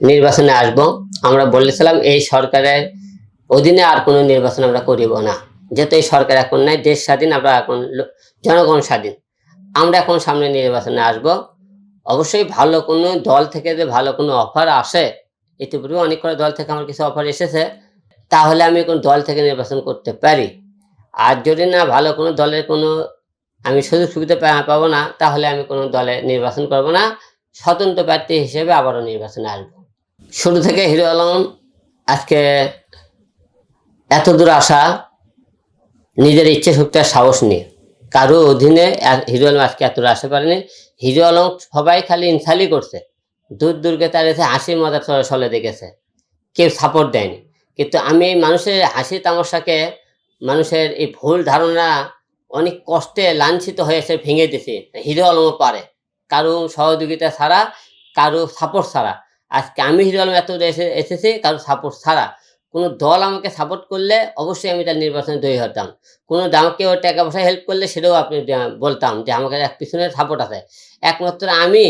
নির্বাচনে আসব। আমরা বলেছিলাম, এই সরকারের অধীনে আর কোনো নির্বাচন আমরা করিব না। যেহেতু এই সরকার এখন নাই, দেশ স্বাধীন, আমরা এখন জনগণ স্বাধীন। আমরা এখন সামনে নির্বাচনে আসব। অবশ্যই ভালো কোনো দল থেকে যে ভালো কোনো অফার আসে, ইতিপূর্বে অনেক করে দল থেকে আমার কিছু অফার এসেছে, তাহলে আমি কোন দল থেকে নির্বাচন করতে পারি? আর যদি না ভালো কোনো দলের কোনো আমি সুযোগ সুবিধা পাবো না, তাহলে আমি কোনো দলে নির্বাচন করব না। স্বতন্ত্র প্রার্থী হিসেবে আবারও নির্বাচনে আসব। শুরু থেকে হিরো আলম আজকে এত দূর আসা নিজের ইচ্ছে শক্তি সাহস নিয়ে। কারও অধীনে হিরো আলম আজকে এত দূর আসতে পারেনি। হিরো আলম সবাই খালি ইনসালি করছে। দূর দূরকে তার এসে হাসি মজা চলে দেখেছে। কেউ সাপোর্ট দেয়নি। কিন্তু আমি এই মানুষের হাসি তামাশাকে মানুষের এই ভুল ধারণা অনেক কষ্টে লাঞ্ছিত হয়েছে ভেঙে দিছে হিরো আলমও পারে। কারও সহযোগিতা ছাড়া, কারও সাপোর্ট ছাড়া। আজকে আমি হিরো আলম এত এসে এসেছি, কারও সাপোর্ট ছাড়া। কোনো দল আমাকে সাপোর্ট করলে অবশ্যই আমি তার নির্বাচনে জয়ী হতাম। কোনো আমাকে ওর টাকা পয়সা হেল্প করলে সেটাও আপনি বলতাম যে আমাকে এক পিছনে সাপোর্ট আছে। একমাত্র আমি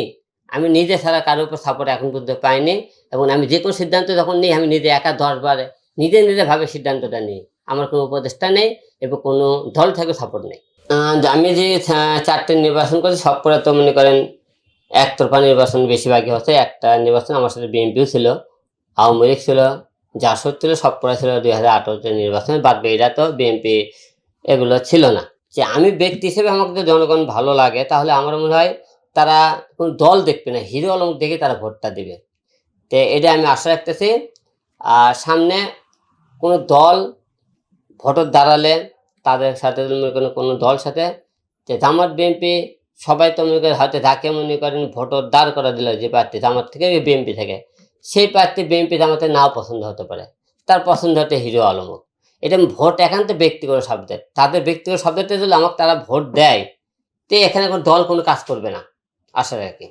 আমি নিজে ছাড়া কারোর উপর সাপোর্ট এখন পর্যন্ত পাইনি এবং আমি যে কোনো সিদ্ধান্ত যখন নিই, আমি নিজে একা দশ বারে নিজে নিজে ভাবে সিদ্ধান্তটা নিই। আমার কোনো উপদেষ্টা নেই এবং কোনো দল থেকে সাপোর্ট নেই। আমি যে চারটে নির্বাচন করেছি সব করে তো মনে করেন একতরফা নির্বাচন বেশিরভাগই হচ্ছে একটা নির্বাচন আমার সাথে বিএনপিও ছিল, আওয়ামী লীগ ছিল, জাসদ ছিল সব করা ছিল দুই হাজার আঠারোতে নির্বাচনে বাদ বাকিরা তো বিএনপি এগুলো ছিল না। যে আমি ব্যক্তি হিসেবে আমাকে যদি জনগণ ভালো লাগে, তাহলে আমার মনে হয় তারা কোনো দল দেখবে না, হিরো আলম দেখে তারা ভোটটা দিবে। তো এটা আমি আশা রাখতেছি। আর সামনে কোনো দল ভোটের দাঁড়ালে তাদের সাথে মনে করেন কোনো দল সাথে, যে জামাত বিএনপি সবাই তো মনে করেন হয়তো যাকে মনে করেন ভোটর দাঁড় করে দিল যে প্রার্থী আমার থেকে বিএনপি থেকে। সেই প্রার্থী বিএনপি জামাতে নাও পছন্দ হতে পারে। তার পছন্দ হতে হিরো আলম। এটা ভোট একান্ত ব্যক্তিগত শব্দের তাদের ব্যক্তিগত শব্দটা যদি আমাকে তারা ভোট দেয়, তো এখানে কোনো দল কোনো কাজ করবে না, আশা রাখি।